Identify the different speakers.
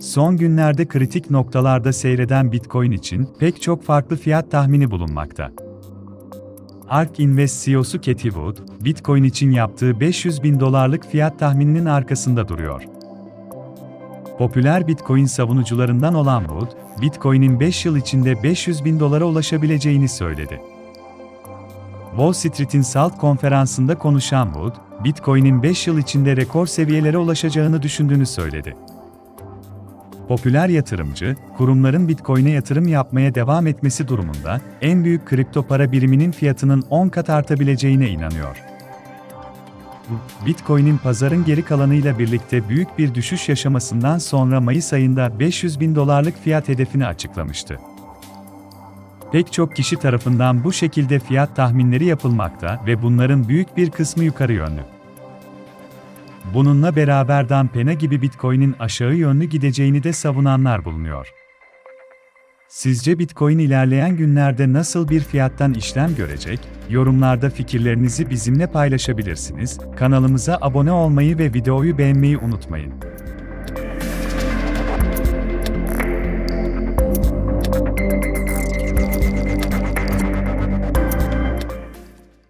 Speaker 1: Son günlerde kritik noktalarda seyreden Bitcoin için pek çok farklı fiyat tahmini bulunmakta. ARK Invest CEO'su Cathie Wood, Bitcoin için yaptığı 500 bin dolarlık fiyat tahmininin arkasında duruyor. Popüler Bitcoin savunucularından olan Wood, Bitcoin'in 5 yıl içinde 500 bin dolara ulaşabileceğini söyledi. Wall Street'in SALT konferansında konuşan Wood, Bitcoin'in 5 yıl içinde rekor seviyelere ulaşacağını düşündüğünü söyledi. Popüler yatırımcı, kurumların Bitcoin'e yatırım yapmaya devam etmesi durumunda, en büyük kripto para biriminin fiyatının 10 kat artabileceğine inanıyor. Bitcoin'in pazarın geri kalanıyla birlikte büyük bir düşüş yaşamasından sonra Mayıs ayında 500 bin dolarlık fiyat hedefini açıklamıştı. Pek çok kişi tarafından bu şekilde fiyat tahminleri yapılmakta ve bunların büyük bir kısmı yukarı yönlü. Bununla beraber Dampena gibi Bitcoin'in aşağı yönlü gideceğini de savunanlar bulunuyor. Sizce Bitcoin ilerleyen günlerde nasıl bir fiyattan işlem görecek? Yorumlarda fikirlerinizi bizimle paylaşabilirsiniz. Kanalımıza abone olmayı ve videoyu beğenmeyi unutmayın.